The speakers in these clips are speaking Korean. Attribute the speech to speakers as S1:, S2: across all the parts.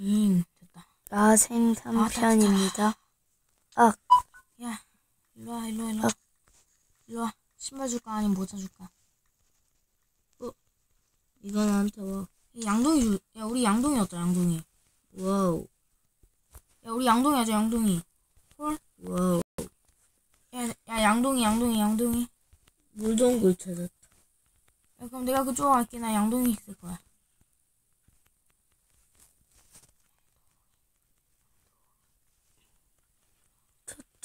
S1: 응, 됐다.
S2: 라생 3편입니다. 아,
S1: 야, 일로 와, 일로 와, 일로 와. 일로 와. 신발 줄까? 아니면 모자 줄까?
S3: 이거 나한테 와.
S1: 이 양동이 줄, 야, 우리 양동이 어때, 양동이?
S3: 와우.
S1: 야, 우리 양동이 하자, 양동이.
S3: 와우.
S1: 야, 야, 양동이, 양동이, 양동이.
S3: 물동굴 찾았다.
S1: 야, 그럼 내가 그쪽 갈게. 나 양동이 있을 거야.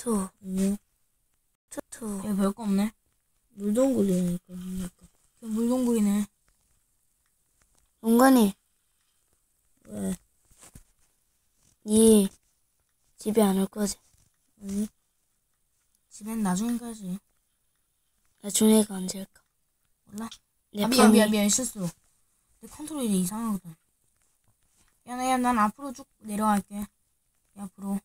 S2: 투,
S3: 아니요.
S2: 투투.
S1: 야, 별거 없네.
S3: 물동굴이니까.
S1: 물동굴이네.
S2: 용건이,
S3: 왜?
S2: 니 집에 안 올 거지?
S3: 아니?
S1: 집엔 나중에 가지.
S2: 나중에 가 언제 올까?
S1: 몰라.
S2: 내
S1: 아, 미안, 미안, 미안, 실수. 내 컨트롤이 이상하거든. 야, 나, 야, 난 앞으로 쭉 내려갈게. 야, 앞으로.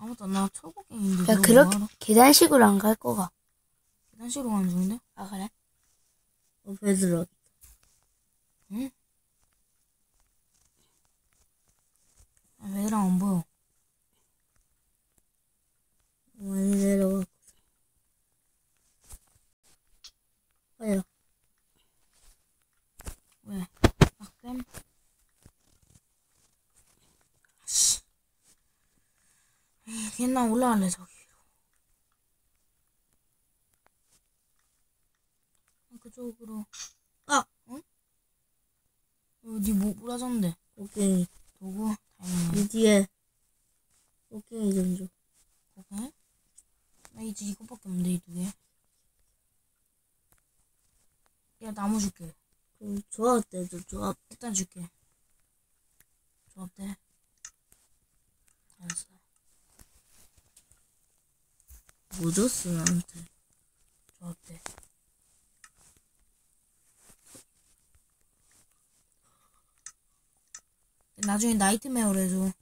S1: 아무튼 나 철곡갱인데.
S2: 야, 그렇게 계단식으로 안 갈 거가.
S1: 계단식으로 가는 중인데?
S2: 아, 그래?
S3: 어, 베드락.
S1: 응? 아, 얘들아, 안 보여.
S3: 많이 내려가. 아야.
S1: 왜? 빡셈? 아씨. 에이, 그냥 나 올라갈래, 저기. 그쪽으로.
S3: 아!
S1: 응? 어디 뭐 부러졌는데?
S3: 꽃갱이.
S1: 도구? 다행이네.
S3: 이 뒤에. 꽃갱이 좀 줘.
S1: 오케이. 나 이제 이것밖에 없는데, 이 두 개. 야, 나무 줄게.
S3: 그럼 조합 때도 조합.
S1: 일단 줄게. 조합대. 알았어.
S3: 뭐 줬어, 나한테.
S1: 조합대. 나중에 나이트메어를 해줘.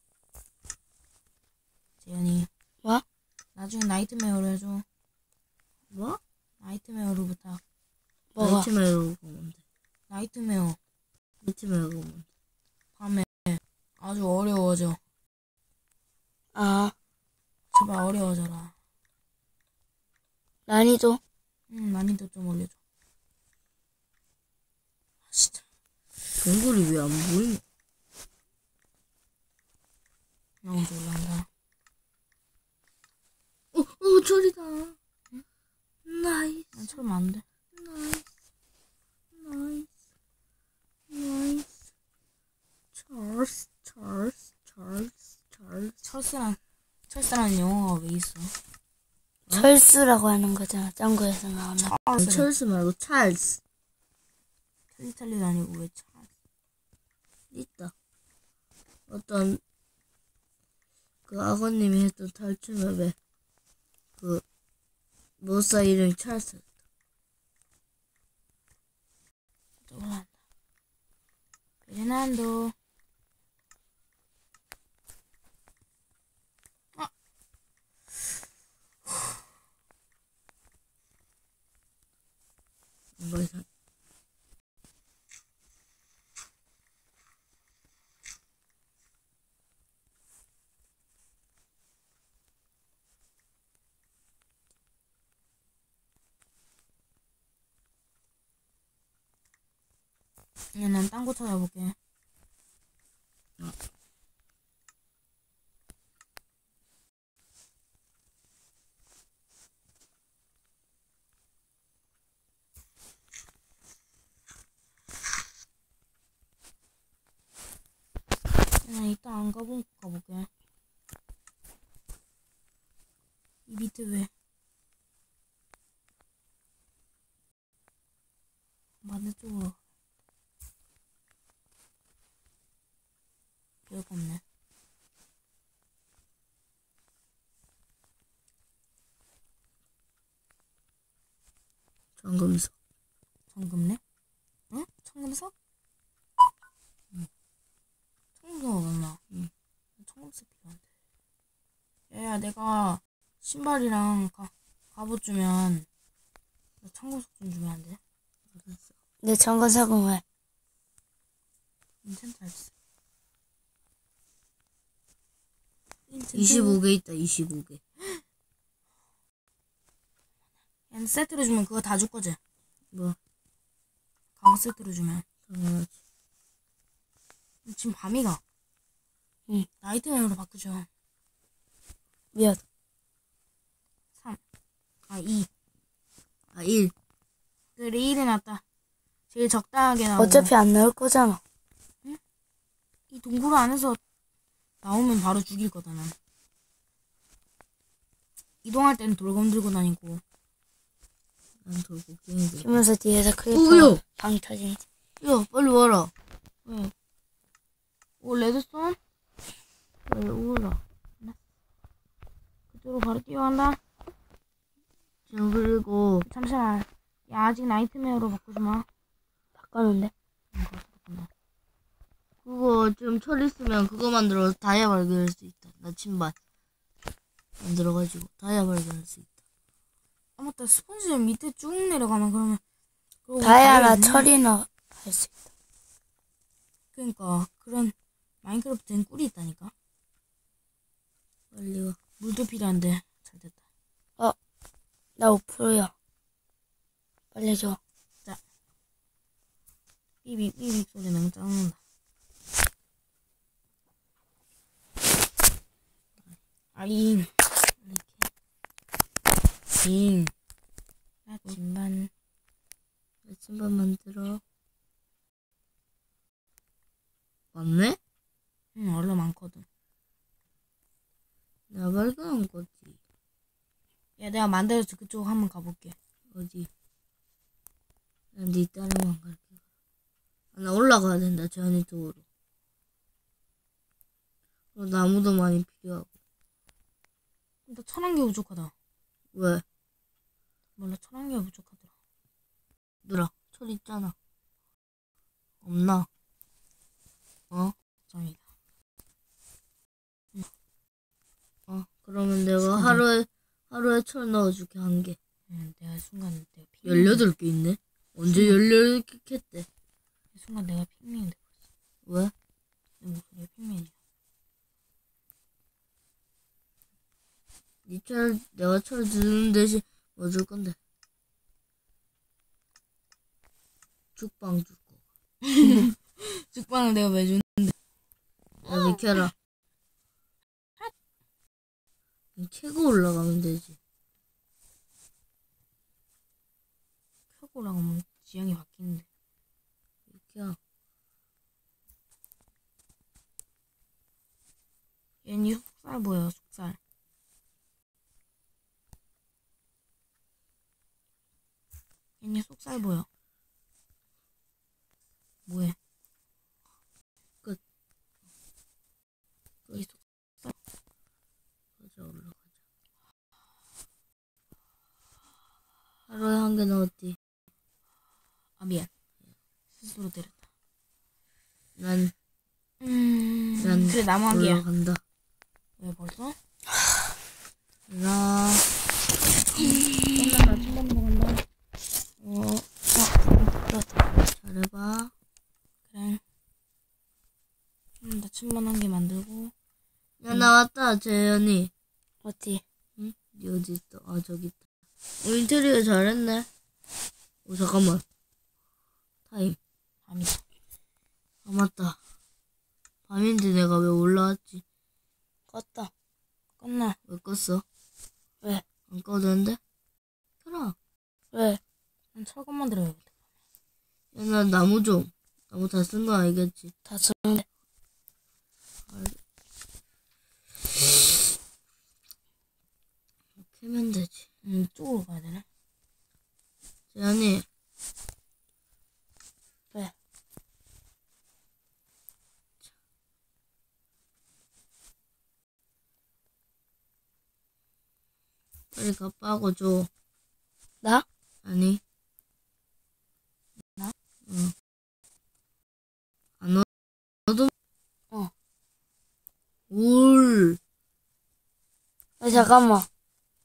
S1: 재현이.
S2: 뭐?
S1: 나중에 나이트메어를 해줘.
S3: 뭐?
S1: 나이트메어를 부탁.
S2: 뭐가?
S3: 나이트메어로 돼.
S1: 나이트메어.
S3: 나이트메어로 보면 돼.
S1: 밤에 아주 어려워져.
S2: 아,
S1: 제발 어려워져라.
S2: 난이도?
S1: 응, 난이도 좀 올려줘. 아, 진짜.
S3: 동굴이 왜 안 보이냐?
S1: 나 먼저 올라간다.
S3: 어, 어, 저리다. 나이스,
S1: 난 처음 안 돼.
S3: 나이스, 나이스, 나이스. 찰스, 찰스, 찰스, 찰스.
S1: 철새란, 철새란 영어가 왜 있어?
S2: 철수라고 하는 거잖아. 짱구에서 나오는.
S1: 찰스.
S3: 찰스 말고 찰스.
S1: 캘리탈리도 아니고 왜 찰스?
S3: 있다. 어떤 그 아버님이 했던 탈출맵에 그 모사 이름이 찰스.
S1: 또 올라간다. 베르난도. 그냥 난딴 곳 찾아볼게. 그냥 이따 안 가본 곳 가볼게. 이 밑에 왜? 반대쪽으로. 별거 없네.
S3: 잠금석.
S1: 청금네? 응? 청금석? 응. 청금석 없나?
S3: 응.
S1: 청금석 필요한데. 야야, 내가 신발이랑 가, 갑옷 주면 나 청금석 좀 주면 안 돼?
S3: 알았어.
S2: 내 정건 사공을.
S1: 인챈트 할수
S3: 25개 있다, 25개.
S1: 얘는 세트로 주면 그거 다 줄 거지?
S3: 뭐,
S1: 가구 세트로 주면.
S3: 당연하지.
S1: 지금 밤이가.
S2: 응.
S1: 나이트메어로 바꾸죠.
S2: 몇?
S1: 3. 아, 2.
S3: 아, 1.
S1: 그래, 1이 낫다. 제일 적당하게 나오고.
S2: 어차피 안 나올 거잖아.
S1: 이 동굴 안에서 나오면 바로 죽일 거다, 난. 이동할 때는 돌검 들고 다니고.
S3: 난 돌고 깽이들.
S2: 그러면서 뒤에서
S3: 오,
S2: 크리퍼
S3: 야!
S2: 방 터진.
S3: 야, 빨리 와라.
S1: 왜? 오, 레드스톤?
S3: 빨리 오라.
S1: 그쪽으로 바로 뛰어간다.
S3: 지금 그리고,
S1: 잠시만. 야, 아직 나이트메어로 바꾸지 마.
S2: 바꿨는데.
S1: 응, 그거 바꾼다.
S3: 그거 좀 철 있으면 그거 만들어서 다이아 발견할 수 있다. 나침반. 만들어가지고 다이아 발견할 수 있다.
S1: 아, 맞다. 스폰지 밑에 쭉 내려가면 그러면. 그러고
S2: 다이아나
S1: 다이아
S2: 철이나 할 수 있다.
S1: 그러니까, 그런 마인크래프트엔 꿀이 있다니까.
S3: 빨리 와.
S1: 물도 필요한데. 잘 됐다.
S2: 나 5%야. 빨리 줘.
S1: 삐빅, 삐빅 소리 너무 짜증난다. 아잉. 잉. 나침반.
S3: 나침반 만들어. 맞네?
S1: 응, 얼른 많거든.
S3: 내가 발견한 거지.
S1: 야, 내가 만들어서 그쪽 한번 가볼게.
S3: 어디? 난네 따라만 갈게. 아, 나 올라가야 된다, 저 안에 쪽으로. 어, 나무도 많이 필요하고.
S1: 나 천한 개 부족하다.
S3: 왜?
S1: 몰라, 천한 개 부족하더라.
S3: 누라, 철 있잖아. 없나? 어?
S1: 정이다.
S3: 어, 그러면 내가
S1: 잠깐만.
S3: 하루에, 하루에 철 넣어줄게, 한 개.
S1: 응, 내가 순간 내가 핑
S3: 18개 있네? 언제 18개 캤대?
S1: 순간 내가 핑맨인데
S3: 왜?
S1: 내 목소리가 핑맨이야.
S3: 니 철, 내가 철 주는 대신 뭐 줄 건데? 죽빵 줄 거.
S1: 죽방을 내가 왜 주는?
S3: 야, 비켜라. 캐고 올라가면 되지.
S1: 켜고라고 하면 지형이 바뀌는데.
S3: 비켜.
S1: 얘니 속살 보여, 속살. 얘니 속살 보여. 뭐해?
S3: 끝.
S1: 이 속,
S3: 가자, 올라가자. 하루에 한개 넣었지.
S1: 아, 미안. 스스로 때렸다.
S3: 난
S1: 음,
S3: 난
S1: 그래, 나무 한 개야.
S3: 올라간다.
S1: 왜 벌써?
S3: 나,
S1: 끝난다, 침반 먹은다.
S3: 어, 잘해봐.
S1: 그래. 음, 나 침반 한 개 만들고.
S3: 야, 나왔다, 재현이.
S2: 어디?
S3: 응? 니 어디 있어? 아, 저기 있다. 어, 인테리어 잘했네. 오, 잠깐만. 타임.
S1: 밤이다.
S3: 아, 맞다. 밤인데 내가 왜 올라왔지?
S2: 껐다.
S1: 끝나.
S3: 왜 껐어?
S2: 왜?
S3: 안 꺼졌는데? 켜라.
S2: 왜?
S1: 난 철권 만들어야겠다.
S3: 야, 나 나무 좀. 나무 다 쓴거 알겠지?
S2: 다 쓰는데.
S3: 캐면 되지.
S1: 음, 이쪽으로 가야 되네.
S3: 재현이.
S2: 왜?
S3: 빨리 갚아고 줘.
S2: 나?
S3: 아니.
S1: 나?
S3: 응. 안 어, 너도?
S2: 어.
S3: 울.
S2: 아, 잠깐만.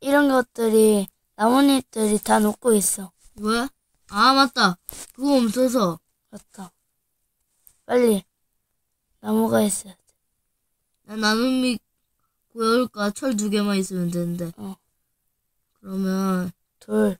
S2: 이런 것들이, 나뭇잎들이 다 녹고 있어.
S3: 왜? 아 맞다. 그거 없어서
S2: 맞다. 빨리. 나무가 있어야 돼.
S3: 나및 고열과 철두 개만 있으면 되는데.
S2: 어.
S3: 그러면
S2: 돌.